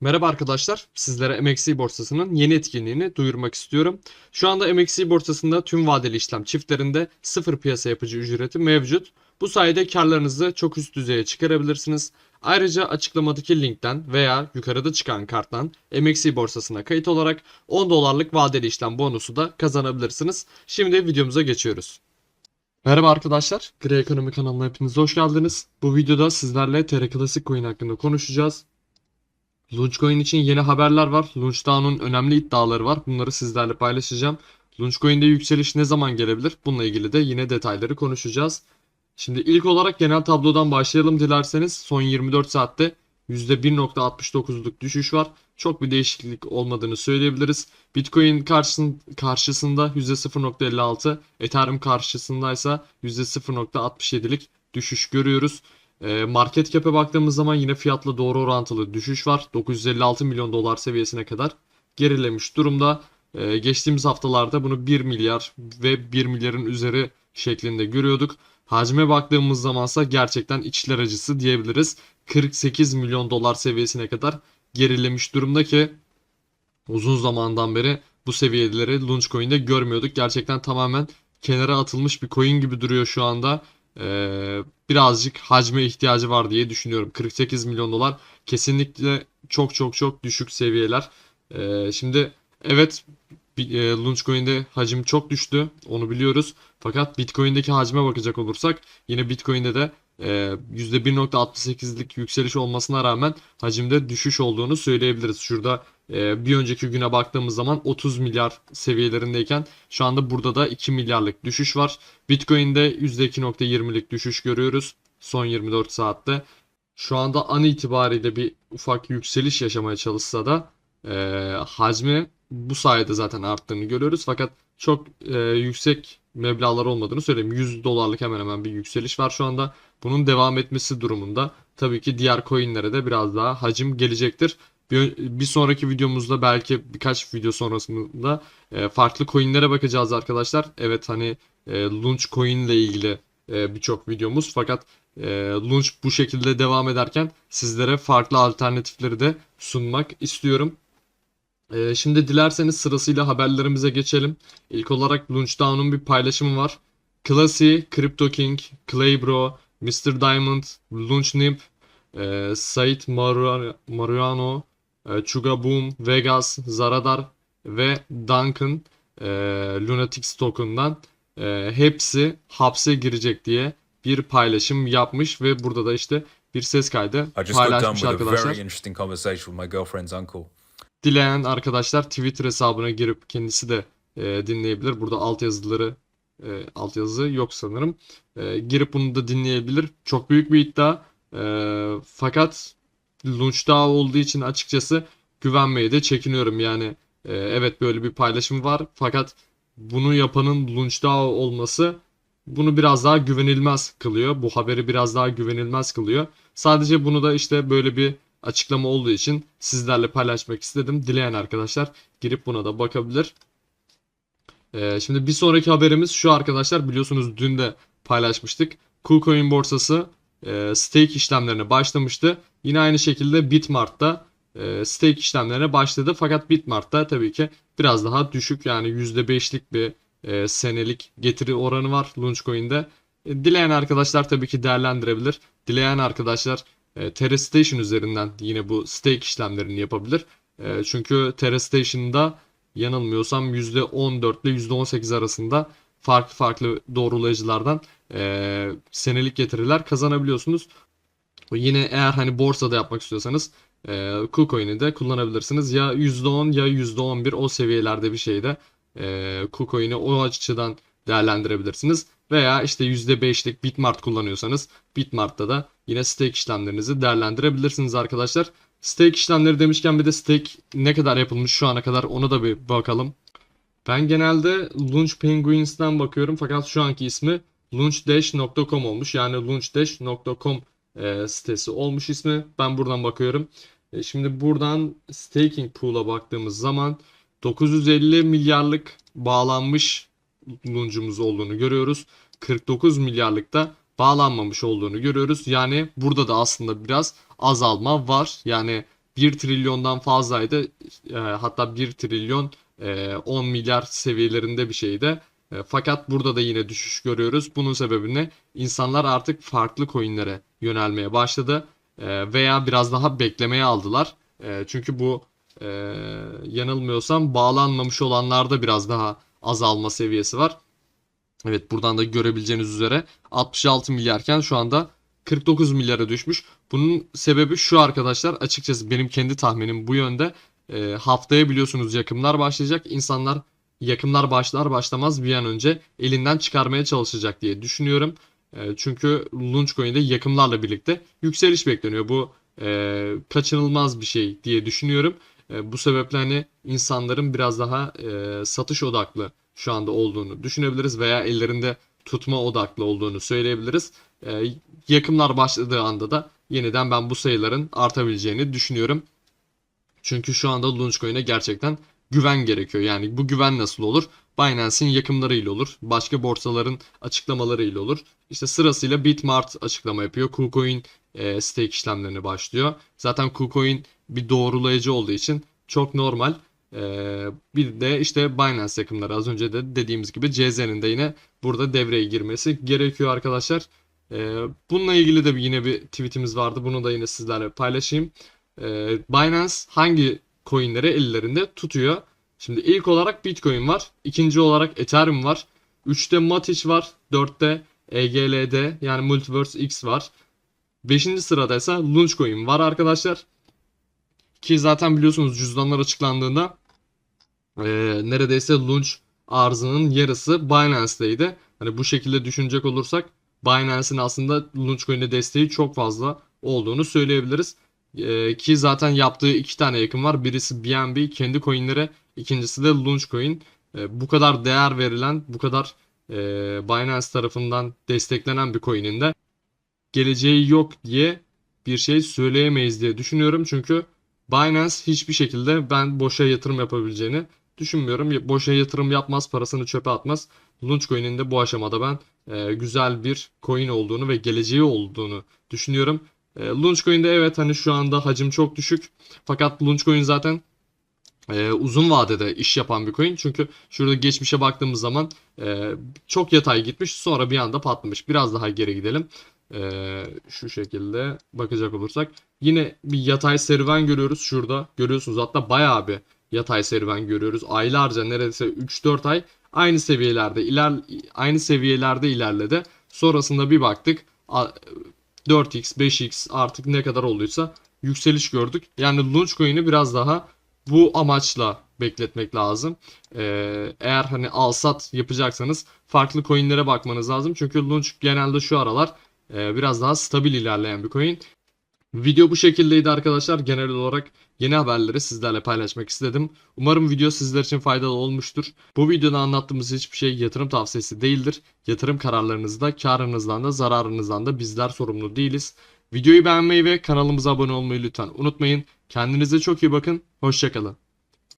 Merhaba arkadaşlar. Sizlere MXC borsasının yeni etkinliğini duyurmak istiyorum. Şu anda MXC borsasında tüm vadeli işlem çiftlerinde sıfır piyasa yapıcı ücreti mevcut. Bu sayede karlarınızı çok üst düzeye çıkarabilirsiniz. Ayrıca açıklamadaki linkten veya yukarıda çıkan karttan MXC borsasına kayıt olarak 10 dolarlık vadeli işlem bonusu da kazanabilirsiniz. Şimdi videomuza geçiyoruz. Merhaba arkadaşlar. Gri Ekonomi kanalına hepiniz hoş geldiniz. Bu videoda sizlerle TR Classic Coin hakkında konuşacağız. Launchcoin için yeni haberler var. Launchdown'un önemli iddiaları var. Bunları sizlerle paylaşacağım. Launchcoin'de yükseliş ne zaman gelebilir? Bununla ilgili de yine detayları konuşacağız. Şimdi ilk olarak genel tablodan başlayalım dilerseniz. Son 24 saatte %1.69'luk düşüş var. Çok bir değişiklik olmadığını söyleyebiliriz. Bitcoin karşısın, karşısında %0.56, Ethereum karşısındaysa %0.67'lik düşüş görüyoruz. E, market cap'e baktığımız zaman yine fiyatla doğru orantılı düşüş var. 956 milyon dolar seviyesine kadar gerilemiş durumda. E, geçtiğimiz haftalarda bunu 1 milyar ve 1 milyarın üzeri şeklinde görüyorduk. Hacme baktığımız zamansa gerçekten içler acısı diyebiliriz. 48 milyon dolar seviyesine kadar gerilemiş durumda ki uzun zamandan beri bu seviyeleri Launchcoin'de görmüyorduk. Gerçekten tamamen kenara atılmış bir coin gibi duruyor şu anda. Ee, birazcık hacme ihtiyacı var diye düşünüyorum. 48 milyon dolar kesinlikle çok çok çok düşük seviyeler. Ee, şimdi evet e, Launchcoin'de hacim çok düştü. Onu biliyoruz. Fakat Bitcoin'deki hacme bakacak olursak yine Bitcoin'de de e, %1.68'lik yükseliş olmasına rağmen hacimde düşüş olduğunu söyleyebiliriz. Şurada e, bir önceki güne baktığımız zaman 30 milyar seviyelerindeyken şu anda burada da 2 milyarlık düşüş var. Bitcoin'de %2.20'lik düşüş görüyoruz son 24 saatte. Şu anda an itibariyle bir ufak yükseliş yaşamaya çalışsa da e, hacmi bu sayede zaten arttığını görüyoruz. Fakat çok e, yüksek meblağlar olmadığını söyleyeyim. 100 dolarlık hemen hemen bir yükseliş var şu anda. Bunun devam etmesi durumunda tabii ki diğer coinlere de biraz daha hacim gelecektir. Bir, bir sonraki videomuzda belki birkaç video sonrasında e, farklı coinlere bakacağız arkadaşlar. Evet hani e, Launch Coin ile ilgili e, birçok videomuz fakat e, Launch bu şekilde devam ederken sizlere farklı alternatifleri de sunmak istiyorum. E, şimdi dilerseniz sırasıyla haberlerimize geçelim. İlk olarak Launchdown'un bir paylaşımı var. Classy, Crypto King, Claybro, Mr. Diamond, Launchnip, e, Sait Maru- Mariano, e, Chuga Boom, Vegas, Zaradar ve Duncan e, Lunatics token'dan e, hepsi hapse girecek diye bir paylaşım yapmış ve burada da işte bir ses kaydı paylaşmış arkadaşlar. Dileyen arkadaşlar Twitter hesabına girip kendisi de e, dinleyebilir. Burada altyazıları e, altyazı yok sanırım. E, girip bunu da dinleyebilir. Çok büyük bir iddia. E, fakat Launch Dağ olduğu için açıkçası güvenmeye de çekiniyorum. Yani e, evet böyle bir paylaşım var. Fakat bunu yapanın Launch Dağ olması bunu biraz daha güvenilmez kılıyor. Bu haberi biraz daha güvenilmez kılıyor. Sadece bunu da işte böyle bir açıklama olduğu için sizlerle paylaşmak istedim. Dileyen arkadaşlar girip buna da bakabilir. Ee, şimdi bir sonraki haberimiz şu arkadaşlar biliyorsunuz dün de paylaşmıştık. KuCoin borsası e, stake işlemlerine başlamıştı. Yine aynı şekilde Bitmart'ta e, stake işlemlerine başladı. Fakat Bitmart'ta tabii ki biraz daha düşük yani %5'lik bir e, senelik getiri oranı var Launchcoin'de. E, dileyen arkadaşlar tabii ki değerlendirebilir. Dileyen arkadaşlar e, Terra Station üzerinden yine bu stake işlemlerini yapabilir. E, çünkü Terra Station'da yanılmıyorsam %14 ile %18 arasında farklı farklı doğrulayıcılardan e, senelik getiriler kazanabiliyorsunuz. Yine eğer hani borsada yapmak istiyorsanız e, KuCoin'i de kullanabilirsiniz. Ya %10 ya %11 o seviyelerde bir şeyde e, KuCoin'i o açıdan değerlendirebilirsiniz. Veya işte %5'lik Bitmart kullanıyorsanız Bitmart'ta da yine stake işlemlerinizi değerlendirebilirsiniz arkadaşlar. Stake işlemleri demişken bir de stake ne kadar yapılmış şu ana kadar ona da bir bakalım. Ben genelde Launch Penguins'ten bakıyorum fakat şu anki ismi launchdash.com olmuş. Yani launchdash.com e, sitesi olmuş ismi. Ben buradan bakıyorum. E, şimdi buradan staking pool'a baktığımız zaman 950 milyarlık bağlanmış launch'umuz olduğunu görüyoruz. 49 milyarlık da bağlanmamış olduğunu görüyoruz. Yani burada da aslında biraz azalma var. Yani 1 trilyondan fazlaydı. E, hatta 1 trilyon e, 10 milyar seviyelerinde bir şeydi. E, fakat burada da yine düşüş görüyoruz. Bunun sebebi ne? İnsanlar artık farklı coinlere yönelmeye başladı. E, veya biraz daha beklemeye aldılar. E, çünkü bu yanılmıyorsam bağlanmamış olanlarda biraz daha azalma seviyesi var. Evet buradan da görebileceğiniz üzere 66 milyarken şu anda 49 milyara düşmüş. Bunun sebebi şu arkadaşlar açıkçası benim kendi tahminim bu yönde. Haftaya biliyorsunuz yakımlar başlayacak. İnsanlar yakımlar başlar başlamaz bir an önce elinden çıkarmaya çalışacak diye düşünüyorum. E, çünkü Launchcoin'de yakımlarla birlikte yükseliş bekleniyor. Bu e, kaçınılmaz bir şey diye düşünüyorum. E, bu sebeple hani insanların biraz daha e, satış odaklı şu anda olduğunu düşünebiliriz veya ellerinde tutma odaklı olduğunu söyleyebiliriz. E, yakımlar başladığı anda da yeniden ben bu sayıların artabileceğini düşünüyorum. Çünkü şu anda Launchcoin'e gerçekten güven gerekiyor. Yani bu güven nasıl olur? Binance'in yakımlarıyla olur. Başka borsaların açıklamalarıyla olur. İşte sırasıyla Bitmart açıklama yapıyor. KuCoin e, stake işlemlerine başlıyor. Zaten KuCoin bir doğrulayıcı olduğu için çok normal. E, bir de işte Binance yakımları az önce de dediğimiz gibi CZ'nin de yine burada devreye girmesi gerekiyor arkadaşlar. E, bununla ilgili de yine bir tweetimiz vardı. Bunu da yine sizlerle paylaşayım. E, Binance hangi coinleri ellerinde tutuyor? Şimdi ilk olarak Bitcoin var. ikinci olarak Ethereum var. Üçte Matic var. Dörtte EGLD yani Multiverse X var. Beşinci sırada ise Launchcoin var arkadaşlar. Ki zaten biliyorsunuz cüzdanlar açıklandığında eee, neredeyse Launch arzının yarısı Binance'deydi. Hani bu şekilde düşünecek olursak Binance'in aslında Launchcoin'e desteği çok fazla olduğunu söyleyebiliriz. Eee, ki zaten yaptığı iki tane yakın var. Birisi BNB kendi coinlere, ikincisi de Launchcoin. Eee, bu kadar değer verilen, bu kadar eee, Binance tarafından desteklenen bir coin'in de geleceği yok diye bir şey söyleyemeyiz diye düşünüyorum. Çünkü Binance hiçbir şekilde ben boşa yatırım yapabileceğini düşünmüyorum. Boşa yatırım yapmaz, parasını çöpe atmaz. Launchcoin'in de bu aşamada ben e, güzel bir coin olduğunu ve geleceği olduğunu düşünüyorum. E, Launchcoin'de evet hani şu anda hacim çok düşük. Fakat Launchcoin zaten e, uzun vadede iş yapan bir coin. Çünkü şurada geçmişe baktığımız zaman e, çok yatay gitmiş sonra bir anda patlamış. Biraz daha geri gidelim. E, şu şekilde bakacak olursak. Yine bir yatay serüven görüyoruz şurada. Görüyorsunuz hatta bayağı bir yatay serüven görüyoruz. Aylarca neredeyse 3-4 ay aynı seviyelerde iler aynı seviyelerde ilerledi. Sonrasında bir baktık 4x, 5x artık ne kadar olduysa yükseliş gördük. Yani Launchcoin'i biraz daha bu amaçla bekletmek lazım. Ee, eğer hani al sat yapacaksanız farklı coinlere bakmanız lazım. Çünkü Launch genelde şu aralar e, biraz daha stabil ilerleyen bir coin. Video bu şekildeydi arkadaşlar. Genel olarak yeni haberleri sizlerle paylaşmak istedim. Umarım video sizler için faydalı olmuştur. Bu videoda anlattığımız hiçbir şey yatırım tavsiyesi değildir. Yatırım kararlarınızda karınızdan da zararınızdan da bizler sorumlu değiliz. Videoyu beğenmeyi ve kanalımıza abone olmayı lütfen unutmayın. Kendinize çok iyi bakın. Hoşçakalın.